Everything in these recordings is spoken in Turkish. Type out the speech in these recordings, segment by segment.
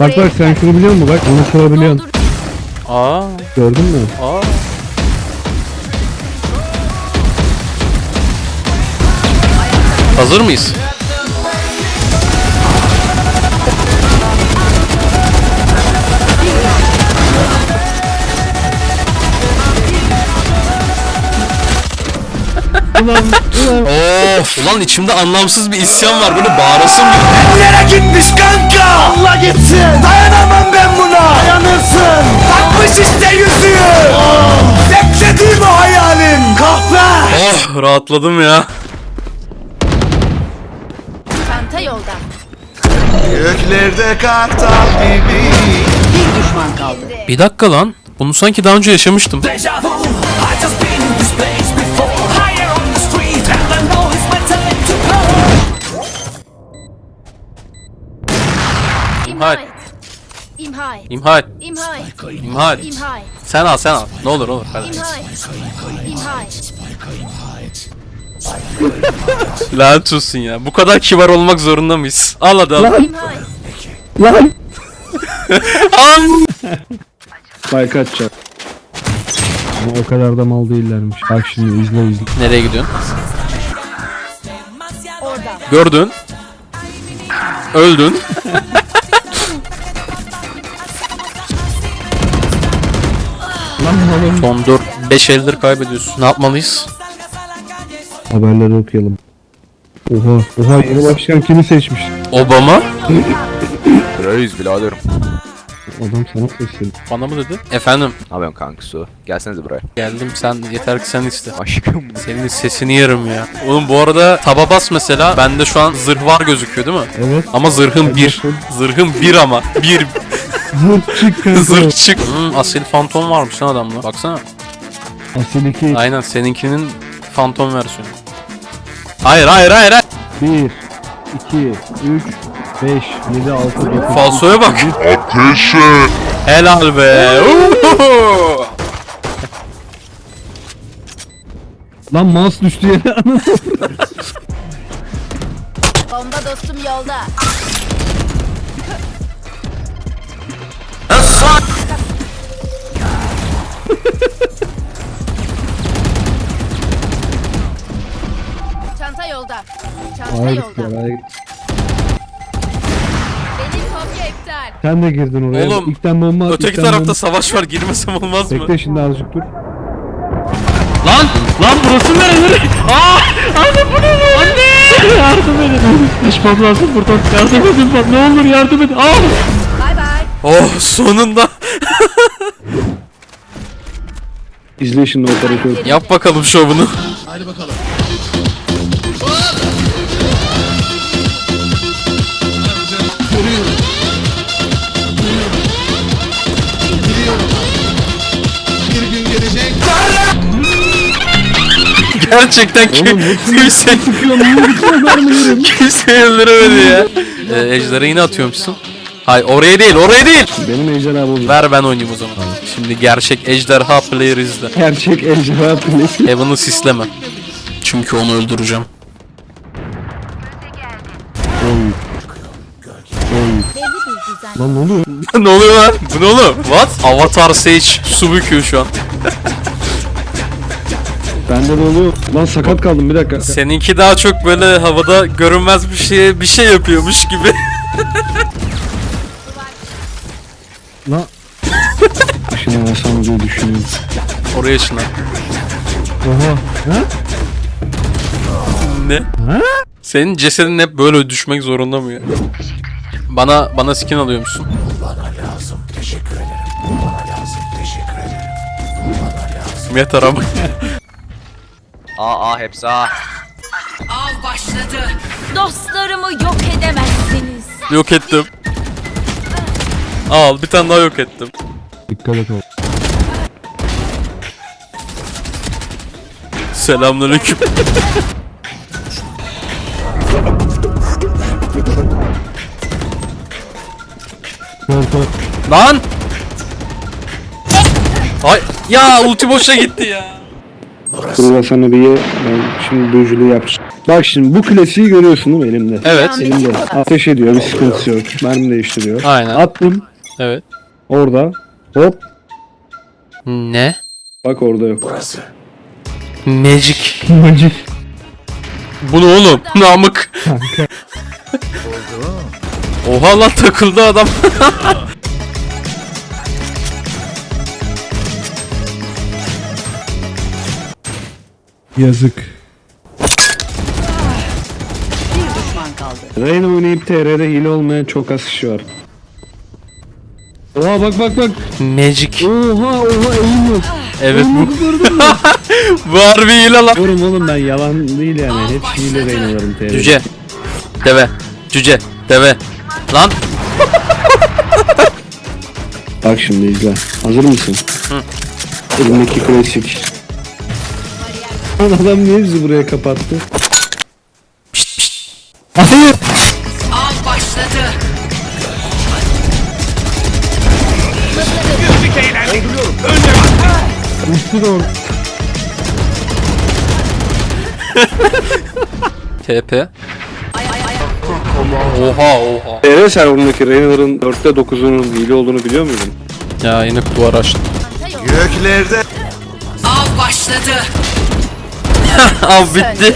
Bak bak sen şunu biliyor musun? Bak bunu sorabiliyorsun. Aa, Gördün mü? aa. Hazır mıyız? Ulan ulan. Of, ulan içimde anlamsız bir isyan var. Böyle bağırasım geliyor. Nereye gitmiş Oh, rahatladım ya. Çanta yolda. Göklerde kartal gibi. Bir düşman kaldı. Bir dakika lan. Bunu sanki daha önce yaşamıştım. İmha et. İmha et. İmha et. İmha et. İmha et. Sen al sen al. Ne olur olur. Hadi. İmha et. İmha et. Lanet olsun ya. Bu kadar kibar olmak zorunda mıyız? Al hadi al. İmha et. Lan. Al. Spike atacak. Ama o kadar da mal değillermiş. Bak şimdi izle izle. Nereye gidiyorsun? Orada. Gördün. Öldün. Lan. Son 4 5 eldir kaybediyorsun. Ne yapmalıyız? Haberleri okuyalım. Oha. Oha yeni başkan kimi seçmiş? Obama Reis biraderim. Adam sana sesleniyor. bana mı dedi? Efendim Ne yapıyorsun kankası? Gelsenize buraya. geldim sen yeter ki sen iste. Aşkım. Senin sesini yerim ya. Oğlum bu arada taba bas mesela. Bende şu an zırh var gözüküyor değil mi? Evet. Ama zırhım bir. Zırhım bir ama. Bir. Zırt çık kanka. Zırh çık. Hmm, asil fantom varmış lan adamda. Baksana. Asil 2. Aynen seninkinin fantom versiyonu. Hayır hayır hayır hayır. 1, 2, 3, 5, 7, 6, 9. Falsoya bak. Helal be. Uhuhu. Lan mouse düştü yere. Bomba dostum yolda. Aya gitti yolda. aya. Benim kopya iptal. Sen de girdin oraya. Oğlum, İlkten bomba at, Öteki ilkten tarafta bomba- savaş var girmesem olmaz mı? Bekle şimdi azıcık dur. Lan! Lan burası neresi? Aa! Anne bu ne? Anne! Yardım edin. Kaçmam lazım buradan. Yardım edin bak ne olur yardım edin. Aa! Bay bay. Oh sonunda. İzle şimdi operatör. Yap bakalım şovunu. Gerçekten kim, kimse kimse öldüremedi ya. Ee, Ejder'e yine atıyormuşsun. Hayır oraya değil oraya değil. Benim ejderha bu. Ver ben oynayayım o zaman. Şimdi gerçek ejderha player izle. Gerçek ejderha plesi. Heaven'ı sisleme. Çünkü onu öldüreceğim. Lan ne oluyor? ne oluyor lan? Bu ne oğlum? What? Avatar Sage su büküyor şu an. Bende de oluyor. Lan sakat kaldım bir dakika. Seninki daha çok böyle havada görünmez bir şey bir şey yapıyormuş gibi. Lan. Şimdi Hasan diye düşünüyorum. Oraya ışınlan. Oha. Ha? Ne? Senin cesedin hep böyle düşmek zorunda mı ya? Bana bana skin alıyor musun? Yeter ama. Aa aa hepsi aa. Av başladı. Dostlarımı yok edemezsiniz. yok ettim. Al bir tane daha yok ettim. Dikkat et ol. Selamünaleyküm. Kör kör. Lan! Ay ya ulti boşa gitti ya. Dur Hasan'ı bir ye. Ben şimdi büyücülüğü yapacağım. Bak şimdi bu klasiği görüyorsun değil mi elimde? Evet. Elimde. Ateş ediyor bir sıkıntısı yok. Mermi değiştiriyor. Aynen. Attım Evet. orada. Hop. Ne? Bak orada yok. Magic. Magic. Bu ne oğlum? Namık. Oha lan takıldı adam. Yazık. Bir düşman kaldı. Rain oynayıp TR'de hile olmayan çok az kişi var. Oha bak bak bak. Magic. Oha oha eğim yok. Evet bu. bu harbi hile lan. Diyorum oğlum ben yalan değil yani. Hep hile Rain alırım TR'de. Cüce. Deve. Cüce. Deve. Lan. Bak şimdi izle. Hazır mısın? Elimdeki klasik. Adam niye bizi buraya kapattı? Hayır. Av başladı. Uçtu da. TP. Oha oha. TR serverındaki Rainer'ın 4'te 9'unun hile olduğunu biliyor muydun? Ya yine duvar açtı. Göklerde Av başladı. Av bitti.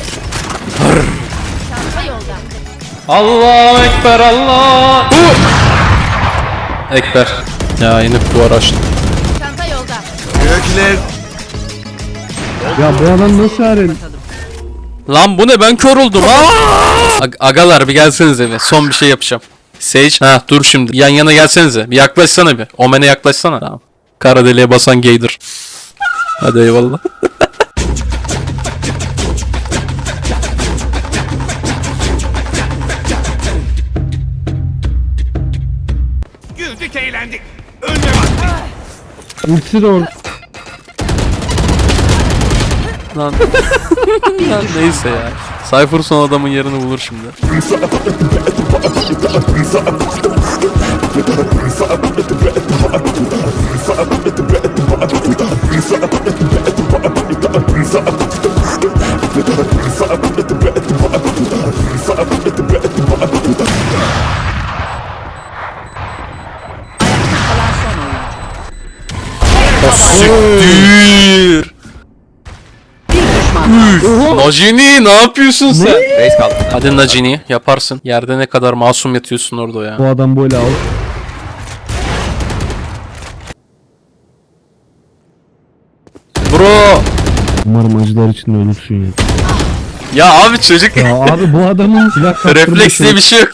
Allahu Ekber Allah. Ekber. Ya yine duvar açtı. Çanta yolda. gökler Ya bu adam nasıl haren? Lan bu ne ben kör oldum ha. Ag- agalar bir gelsenize bir. Son bir şey yapacağım. Sage. Ha dur şimdi. Yan yana gelsenize. Bir yaklaşsana bir. Omen'e yaklaşsana. Tamam. Kara deliğe basan gaydir. Hadi eyvallah. Ultisi de orada. Lan. Lan neyse ya. Cypher son adamın yerini bulur şimdi. Siktir. Kaldı. Najini ne yapıyorsun sen? Reis kaldı. Hadi Najini yaparsın. Yerde ne kadar masum yatıyorsun orada ya. Bu adam böyle al. Bro. Umarım acılar içinde ölürsün ya. Ya abi çocuk Ya abi bu adamın silah kaptırması- refleks diye bir şey yok.